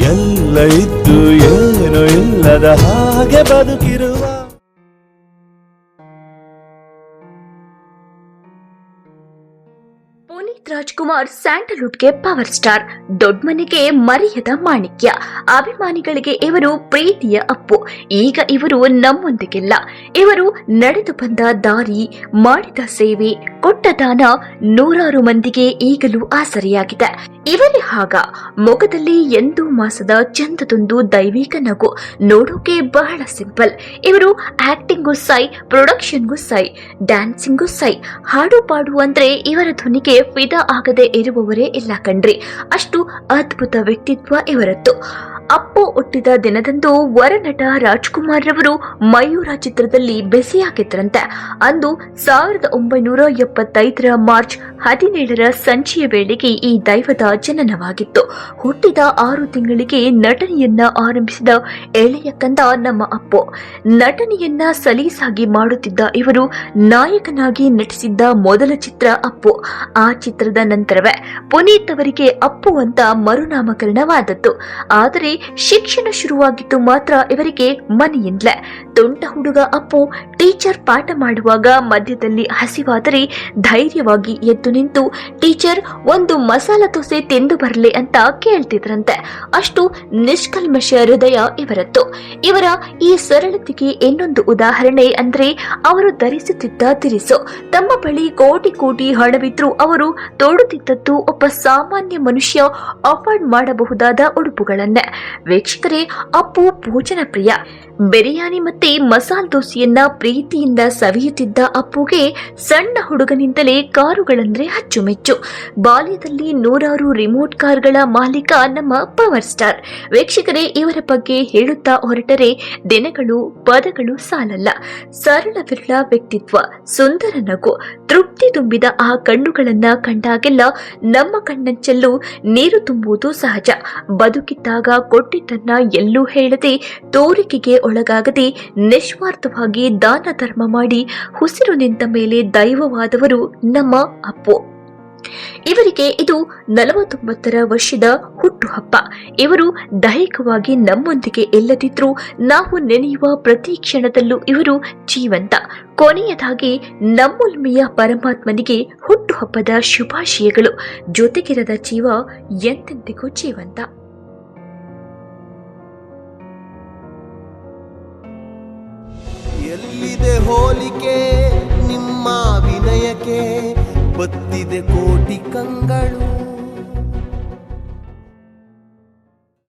ಎಲ್ಲ ಇದ್ದು ಏನು ಇಲ್ಲದ ಹಾಗೆ ಬದುಕಿರುವ ರಾಜ್ಕುಮಾರ್ ಸ್ಯಾಂಡಲ್ವುಡ್ಗೆ ಪವರ್ ಸ್ಟಾರ್, ದೊಡ್ಮನೆಗೆ ಮರೆಯದ ಮಾಣಿಕ್ಯ. ಅಭಿಮಾನಿಗಳಿಗೆ ಇವರು ಪ್ರೀತಿಯ ಅಪ್ಪು. ಈಗ ಇವರು ನಮ್ಮೊಂದಿಗಿಲ್ಲ. ಇವರು ನಡೆದು ಬಂದ ದಾರಿ, ಮಾಡಿದ ಸೇವೆ, ಕೊಟ್ಟ ದಾನ ನೂರಾರು ಮಂದಿಗೆ ಈಗಲೂ ಆಸರೆಯಾಗಿದೆ. ಇವರೇ ಹಾಗ, ಮುಖದಲ್ಲಿ ಎಂದೂ ಮಾಸದ ಚಂದದೊಂದು ದೈವಿಕ ನಗು ನೋಡೋಕೆ ಬಹಳ ಸಿಂಪಲ್. ಇವರು ಆಕ್ಟಿಂಗು ಸೈ, ಪ್ರೊಡಕ್ಷನ್ಗೂ ಸೈ, ಡ್ಯಾನ್ಸಿಂಗು ಸೈ, ಹಾಡು ಪಾಡು ಅಂದ್ರೆ ಇವರ ಧ್ವನಿಗೆ ಫಿದಾ ಆಗದೆ ಇರುವವರೇ ಇಲ್ಲ ಕಣ್ರಿ. ಅಷ್ಟು ಅದ್ಭುತ ವ್ಯಕ್ತಿತ್ವ ಇವರದ್ದು. ಅಪ್ಪು ಹುಟ್ಟಿದ ದಿನದಂದು ವರನಟ ರಾಜ್ಕುಮಾರ್ ರವರು ಮಯೂರ ಚಿತ್ರದಲ್ಲಿ ಬೆಸೆಯಾಗಿದ್ರಂತೆ ಅಂದು ಸಾವಿರದ ಒಂಬೈನೂರ ಎಪ್ಪತ್ತೈದರ ಮಾರ್ಚ್ ಹದಿನೇಳರ ಸಂಜೆಯ ವೇಳೆಗೆ ಈ ದೈವದ ಜನನವಾಗಿತ್ತು. ಹುಟ್ಟಿದ ಆರು ತಿಂಗಳಿಗೆ ನಟನೆಯನ್ನ ಆರಂಭಿಸಿದ ಎಳೆಯ ಕಂದ ನಮ್ಮ ಅಪ್ಪು. ನಟನೆಯನ್ನ ಸಲೀಸಾಗಿ ಮಾಡುತ್ತಿದ್ದ ಇವರು ನಾಯಕನಾಗಿ ನಟಿಸಿದ್ದ ಮೊದಲ ಚಿತ್ರ ಅಪ್ಪು. ಆ ಚಿತ್ರದ ನಂತರವೇ ಪುನೀತ್ ಅವರಿಗೆ ಅಪ್ಪು ಅಂತ ಮರುನಾಮಕರಣವಾದದ್ದು. ಆದರೆ ಶಿಕ್ಷಣ ಶುರುವಾಗಿದ್ದು ಮಾತ್ರ ಇವರಿಗೆ ಮನೆಯಿಂದಲೇ. ದೊಡ್ಡ ಹುಡುಗ ಅಪ್ಪು ಟೀಚರ್ ಪಾಠ ಮಾಡುವಾಗ ಮಧ್ಯದಲ್ಲಿ ಹಸಿವಾದರೆ ಧೈರ್ಯವಾಗಿ ಎದ್ದು ನಿಂತು, ಟೀಚರ್, ಒಂದು ಮಸಾಲ ದೋಸೆ ತಿಂದು ಬರಲಿ ಅಂತ ಕೇಳ್ತಿದ್ರಂತೆ. ಅಷ್ಟು ನಿಷ್ಕಲ್ಮಶ ಹೃದಯ ಇವರದ್ದು. ಇವರ ಈ ಸರಳತೆಗೆ ಇನ್ನೊಂದು ಉದಾಹರಣೆ ಅಂದ್ರೆ ಅವರು ಧರಿಸುತ್ತಿದ್ದ ತಿರಿಸು ತಮ್ಮ ಬಳಿ ಕೋಟಿ ಕೋಟಿ ಹಣವಿದ್ರು ಅವರು ತೋಡುತ್ತಿದ್ದದ್ದು ಒಬ್ಬ ಸಾಮಾನ್ಯ ಮನುಷ್ಯ ಅಫೋರ್ಡ್ ಮಾಡಬಹುದಾದ ಉಡುಪುಗಳನ್ನೇ. ವೀಕ್ಷಕರೇ, ಅಪ್ಪು ಭೋಜನ ಪ್ರಿಯ. ಬಿರಿಯಾನಿ ಮತ್ತೆ ಮಸಾಲ ದೋಸೆಯನ್ನ ಪ್ರೀತಿಯಿಂದ ಸವಿಯುತ್ತಿದ್ದ ಅಪ್ಪುಗೆ ಸಣ್ಣ ಹುಡುಗನಿಂದಲೇ ಕಾರುಗಳಂದ್ರೆ ಅಚ್ಚುಮೆಚ್ಚು. ಬಾಲ್ಯದಲ್ಲಿ ನೂರಾರು ರಿಮೋಟ್ ಕಾರ್ಗಳ ಮಾಲೀಕ ನಮ್ಮ ಪವರ್ ಸ್ಟಾರ್ ವೀಕ್ಷಕರೇ, ಇವರ ಬಗ್ಗೆ ಹೇಳುತ್ತಾ ಹೊರಟರೆ ದಿನಗಳು, ಪದಗಳು ಸಾಲಲ್ಲ. ಸರಳ, ವಿರಳ ವ್ಯಕ್ತಿತ್ವ, ಸುಂದರ ನಗು. ತೃಪ್ತಿ ತುಂಬಿದ ಆ ಕಣ್ಣುಗಳನ್ನ ಕಂಡಾಗೆಲ್ಲ ನಮ್ಮ ಕಣ್ಣಂಚಲ್ಲೂ ನೀರು ತುಂಬುವುದು ಸಹಜ. ಬದುಕಿದ್ದಾಗ ಕೊಟ್ಟಿದ್ದನ್ನ ಎಲ್ಲೂ ಹೇಳದೆ ತೋರಿಕೆಗೆ ಒಳಗಾಗದೆ ನಿಸ್ವಾರ್ಥವಾಗಿ ದಾನ ಧರ್ಮ ಮಾಡಿ ಉಸಿರು ನಿಂತ ಮೇಲೆ ದೈವವಾದವರು ನಮ್ಮ ಅಪ್ಪು. ಇವರಿಗೆ ಇದು ನಲವತ್ತೊಂಬತ್ತರ ವರ್ಷದ ಹುಟ್ಟುಹಬ್ಬ. ಇವರು ದೈಹಿಕವಾಗಿ ನಮ್ಮೊಂದಿಗೆ ಇಲ್ಲದಿದ್ರೂ ನಾವು ನೆನೆಯುವ ಪ್ರತಿ ಕ್ಷಣದಲ್ಲೂ ಇವರು ಜೀವಂತ. ಕೊನೆಯದಾಗಿ ನಮ್ಮೊಲ್ಮೆಯ ಪರಮಾತ್ಮನಿಗೆ ಹುಟ್ಟುಹಬ್ಬದ ಶುಭಾಶಯಗಳು. ಜೊತೆಗಿರದ ಜೀವ ಎಂತೆಂದಿಗೂ ಜೀವಂತ. ಎಲ್ಲಿದೆ ಹೋಲಿಕೆ? ನಿಮ್ಮ ವಿನಯಕ್ಕೆ ಬತ್ತಿದೆ ಕೋಟಿ ಕಂಗಳು.